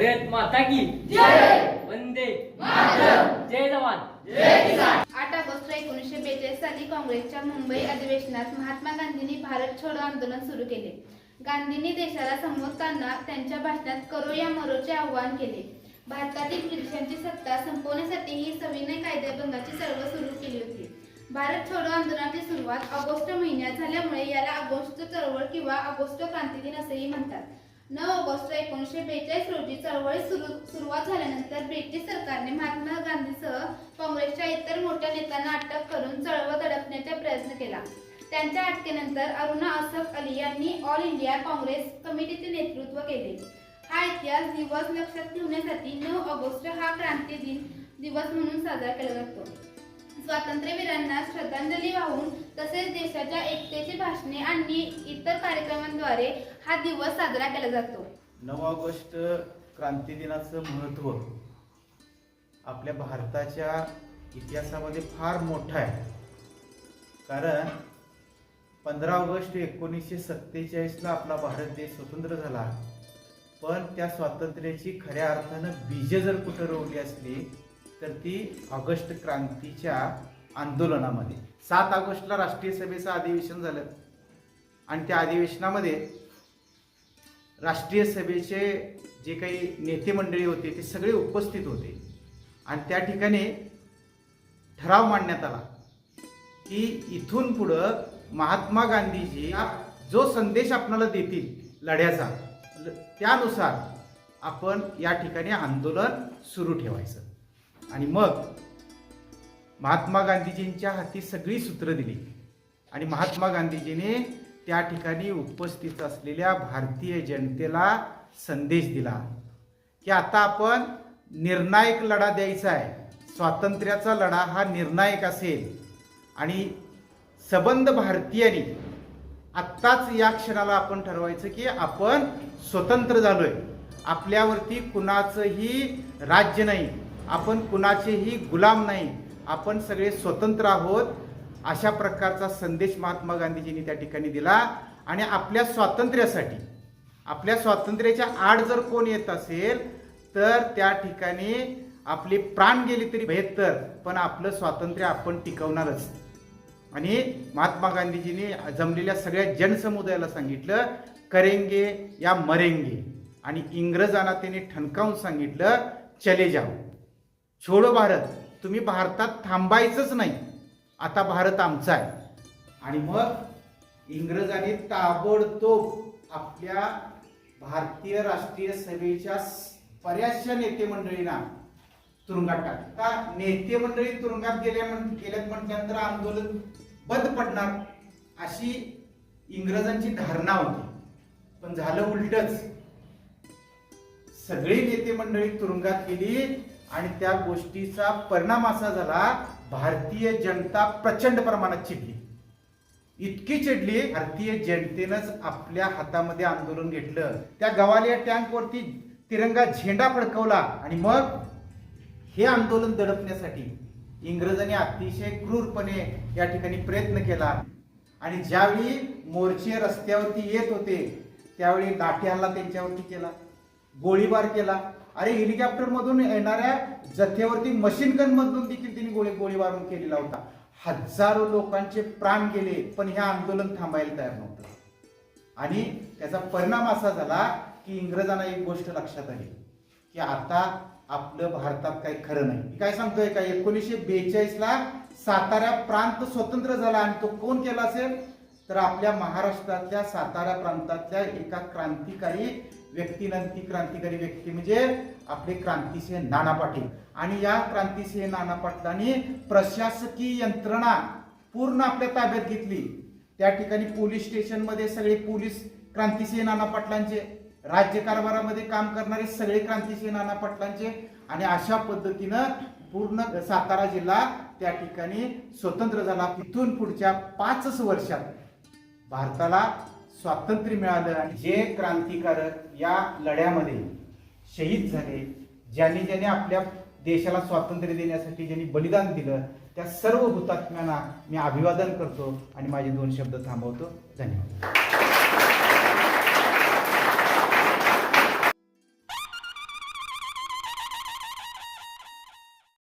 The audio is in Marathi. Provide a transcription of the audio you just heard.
माता की वंदे जय जवान! आठ ऑगस्ट एकोणीसशे बेचाळीस साली काँग्रेसच्या मुंबई अधिवेशनात महात्मा गांधींनी भारत छोडो आंदोलन सुरू केले. गांधींनी देशाला संबोधताना त्यांच्या भाषणात करो या मरोचे आव्हान केले. भारतातील ब्रिटिशांची सत्ता संपवण्यासाठी ही सविनय कायदेभंगाची चळवळ सुरू केली होती. भारत छोडो आंदोलनाची सुरुवात ऑगस्ट महिन्यात झाल्यामुळे याला ऑगस्ट चळवळ किंवा ऑगस्ट क्रांती दिन असेही म्हणतात. नऊ ऑगस्ट एकोणीसशे बेचाळीस रोजी चळवळी सुरू सुरुवात झाल्यानंतर ब्रिटिश सरकारने महात्मा गांधीसह काँग्रेसच्या इतर मोठ्या नेत्यांना अटक करून चळवळ दडपण्याचा प्रयत्न केला. त्यांच्या अटकेनंतर अरुणा असफ अली यांनी ऑल इंडिया काँग्रेस कमिटीचे नेतृत्व केले. हा इतिहास दिवस लक्षात ठेवण्यासाठी नऊ ऑगस्ट हा क्रांती दिन दिवस म्हणून साजरा केला जातो. स्वातंत्र्यवीरांना श्रद्धांजली वाहून तसेच देशाच्या एकतेची भाषणे आणि इतर कार्यक्रमांद्वारे हा दिवस साजरा केला जातो. नऊ ऑगस्ट क्रांती दिनाचं महत्त्व आपल्या भारताच्या इतिहासामध्ये फार मोठं आहे. कारण पंधरा ऑगस्ट एकोणीसशे सत्तेचाळीसला आपला भारत देश स्वतंत्र झाला. पण त्या स्वातंत्र्याची खऱ्या अर्थानं बीजे जर कुठं रोवली असली तर ती ऑगस्ट क्रांतीच्या आंदोलनामध्ये. सात ऑगस्टला राष्ट्रीय सभेचं अधिवेशन झालं. आणि त्या अधिवेशनामध्ये राष्ट्रीय सभेचे जे काही नेते मंडळी होते ते सगळे उपस्थित होते. आणि त्या ठिकाणी ठराव मांडण्यात आला की इथून पुढं महात्मा गांधीजी जो संदेश आपणाला देतील लढ्याचा ल- त्यानुसार आपण या ठिकाणी आंदोलन सुरू ठेवायचं. आणि मग महात्मा गांधीजींच्या हाती सगळी सूत्र दिली. आणि महात्मा गांधीजीने त्या ठिकाणी उपस्थित असलेल्या भारतीय जनतेला संदेश दिला की आता आपण निर्णायक लढा द्यायचा आहे. स्वातंत्र्याचा लढा हा निर्णायक असेल. आणि सबंध भारतीयांनी आत्ताच या क्षणाला आपण ठरवायचं की आपण स्वतंत्र झालोय. आपल्यावरती कुणाचंही राज्य नाही. आपण कुणाचेही गुलाम नाही. आपण सगळे स्वतंत्र आहोत. अशा प्रकारचा संदेश महात्मा गांधीजींनी त्या ठिकाणी दिला. आणि आपल्या स्वातंत्र्यासाठी आपल्या स्वातंत्र्याच्या आड जर कोण येत असेल तर त्या ठिकाणी आपले प्राण गेले तरी बेहत्तर पण आपलं स्वातंत्र्य आपण टिकवणारच. आणि महात्मा गांधीजींनी जमलेल्या सगळ्या जनसमुदायाला सांगितलं करेंगे या मरेंगे. आणि इंग्रजांना त्यांनी ठणकावून सांगितलं चले जाओ. छोडो भारत तुम्ही भारतात थांबायचंच नाही. आता भारत आमचा आहे. आणि मग इंग्रजांनी ताबडतोब आपल्या भारतीय राष्ट्रीय सभेच्या बऱ्याचशा नेते मंडळींना तुरुंगात टाकलं. आता नेते मंडळी तुरुंगात गेल्या गेल्यात म्हटल्यानंतर आंदोलन बंद पडणार अशी इंग्रजांची धारणा होती. पण झालं उलटच. सगळी नेते मंडळी तुरुंगात गेली. आणि त्या गोष्टीचा परिणाम असा झाला भारतीय जनता प्रचंड प्रमाणात चिडली. इतकी चिडली भारतीय जनतेनंच आपल्या हातामध्ये आंदोलन घेतलं. त्या गवालिया टँकवरती तिरंगा झेंडा फडकवला आणि मग हे आंदोलन दडपण्यासाठी इंग्रजांनी अतिशय क्रूरपणे या ठिकाणी प्रयत्न केला. आणि ज्यावेळी मोर्चे रस्त्यावरती येत होते त्यावेळी लाठी हल्ला त्यांच्यावरती केला गोळीबार केला. अरे हेलिकॉप्टर मधून येणाऱ्या जथ्यावरती मशीन गन मधून देखील तिने गोळी गोळीबार केलेला होता. हजारो लोकांचे प्राण गेले पण हे आंदोलन थांबायला तयार नव्हतं. आणि त्याचा परिणाम असा झाला की इंग्रजांना एक गोष्ट लक्षात आली की आता आपलं भारतात काही खरं नाही. काय सांगतोय का? एकोणीसशे बेचाळीस ला सातारा प्रांत स्वतंत्र झाला आणि तो कोण केला असेल? तर आपल्या महाराष्ट्रातल्या सातारा प्रांतातल्या एका क्रांतिकारी व्यक्तीनंती क्रांतिकारी व्यक्ती म्हणजे आपले क्रांतिसिंह नाना पाटील. आणि या क्रांतिसिंह नाना पाटलांनी प्रशासकीय यंत्रणा पूर्ण आपल्या ताब्यात घेतली. त्या ठिकाणी पोलीस स्टेशनमध्ये सगळे पोलीस क्रांतिसिंह नाना पाटलांचे राज्यकारभारामध्ये काम करणारे सगळे क्रांतिसिंह नाना पाटलांचे आणि अशा पद्धतीनं पूर्ण सातारा जिल्हा त्या ठिकाणी स्वतंत्र झाला. तिथून पुढच्या पाचच वर्षात भारताला स्वातंत्र्य मिळालं आणि जे क्रांतिकारक या लढ्यामध्ये शहीद झाले ज्यांनी ज्यांनी आपल्या देशाला स्वातंत्र्य देण्यासाठी ज्यांनी बलिदान दिलं त्या सर्व हुतात्म्यांना मी अभिवादन करतो आणि माझे दोन शब्द थांबवतो. धन्यवाद.